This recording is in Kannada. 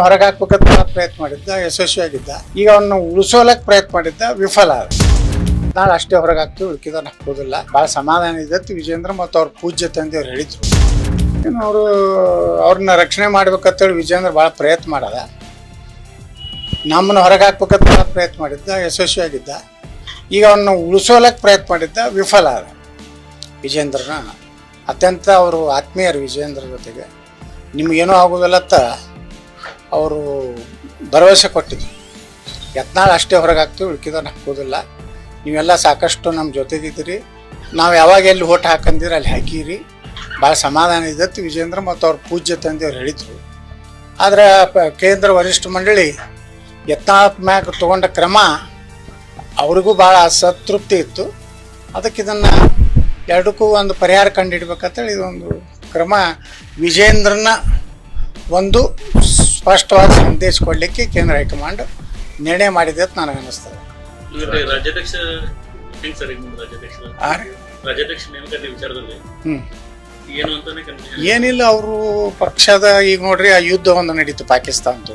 ಹೊರಗೆ ಹಾಕ್ಬೇಕಂತ ಪ್ರಯತ್ನ ಮಾಡಿದ್ದ, ಯಶಸ್ವಿಯಾಗಿದ್ದ. ಈಗ ಅವನ್ನ ಉಳಿಸೋಲಕ್ ಪ್ರಯತ್ನ ಮಾಡಿದ್ದ ವಿಫಲ. ಆದ ನಾಳೆ ಅಷ್ಟೇ ಹೊರಗೆ ಹಾಕ್ತೀವಿ ಉಳ್ಕಿದವ್ರು ಹಾಕೋದಿಲ್ಲ. ಭಾಳ ಸಮಾಧಾನ ಇದೆ ವಿಜೇಂದ್ರ ಮತ್ತು ಅವ್ರ ಪೂಜ್ಯ ತಂದೆಯವ್ರು ಹೇಳಿದ್ರು. ಇನ್ನು ಅವರು, ಅವ್ರನ್ನ ರಕ್ಷಣೆ ಮಾಡ್ಬೇಕಂತೇಳಿ ವಿಜೇಂದ್ರ ಭಾಳ ಪ್ರಯತ್ನ ಮಾಡದ. ನಮ್ಮನ್ನ ಹೊರಗೆ ಹಾಕ್ಬೇಕಂತ ಪ್ರಯತ್ನ ಮಾಡಿದ್ದ, ಯಶಸ್ವಿಯಾಗಿದ್ದ. ಈಗ ಅವನ್ನ ಉಳಿಸೋಲಕ್ ಪ್ರಯತ್ನ ಮಾಡಿದ್ದ ವಿಫಲ. ಆದ ವಿಜೇಂದ್ರನ ಅತ್ಯಂತ ಅವರು ಆತ್ಮೀಯರು ವಿಜೇಂದ್ರ ಜೊತೆಗೆ. ನಿಮಗೇನೂ ಆಗೋದಿಲ್ಲತ್ತ ಅವರು ಭರವಸೆ ಕೊಟ್ಟಿದ್ರು. ಯತ್ನಾಳ್ ಅಷ್ಟೇ ಹೊರಗೆ ಹಾಕ್ತೀವಿ ಉಳ್ಕಿದವ್ರು ಹಾಕೋದಿಲ್ಲ. ನೀವೆಲ್ಲ ಸಾಕಷ್ಟು ನಮ್ಮ ಜೊತೆಗಿದ್ದೀರಿ. ನಾವು ಯಾವಾಗ ಎಲ್ಲಿ ಓಟ್ ಹಾಕಂದಿರಿ, ಅಲ್ಲಿ ಹಾಕಿರಿ. ಭಾಳ ಸಮಾಧಾನ ಇದ್ದತ್ತು ವಿಜೇಂದ್ರ ಮತ್ತು ಅವ್ರ ಪೂಜ್ಯ ತಂದೆಯವ್ರು ಹೇಳಿದರು. ಆದರೆ ಕೇಂದ್ರ ವರಿಷ್ಠ ಮಂಡಳಿ ಯತ್ನಾಳ್ ಮ್ಯಾಗ ತೊಗೊಂಡ ಕ್ರಮ ಅವ್ರಿಗೂ ಭಾಳ ಅಸಂತೃಪ್ತಿ ಇತ್ತು. ಅದಕ್ಕೆ ಇದನ್ನು ಎರಡಕ್ಕೂ ಒಂದು ಪರಿಹಾರ ಕಂಡುಹಿಡ್ಬೇಕಂತೇಳಿ ಇದೊಂದು ಕ್ರಮ ವಿಜೇಂದ್ರನ ಒಂದು ಸ್ಪಷ್ಟವಾದ ಸಂದೇಶ ಕೊಡಲಿಕ್ಕೆ ಕೇಂದ್ರ ಹೈಕಮಾಂಡ್ ನಿರ್ಣಯ ಮಾಡಿದೆ ಅಂತ ನನಗೆ ಅನಿಸ್ತದೆ ಮತ್ತೆ ರಾಜ್ಯಾಧ್ಯಕ್ಷ ಹೆಂಗ್ ಸರ್ ಈಗ ರಾಜ್ಯಾಧ್ಯಕ್ಷ? ಆ ರೀ? ರಾಜ್ಯಾಧ್ಯಕ್ಷ ನೇಮಕಾತಿ ವಿಚಾರದಲ್ಲಿ. ಹ್ಮ್. ಏನು ಅಂತಾನೆ ಕನ್ಫ್ಯೂಷನ್ ಏನಿಲ್ಲ ಅವರು ಪಕ್ಷದ ಈಗ ನೋಡ್ರಿ ಆ ಯುದ್ಧ ಒಂದು ನಡೀತು ಪಾಕಿಸ್ತಾನದ್ದು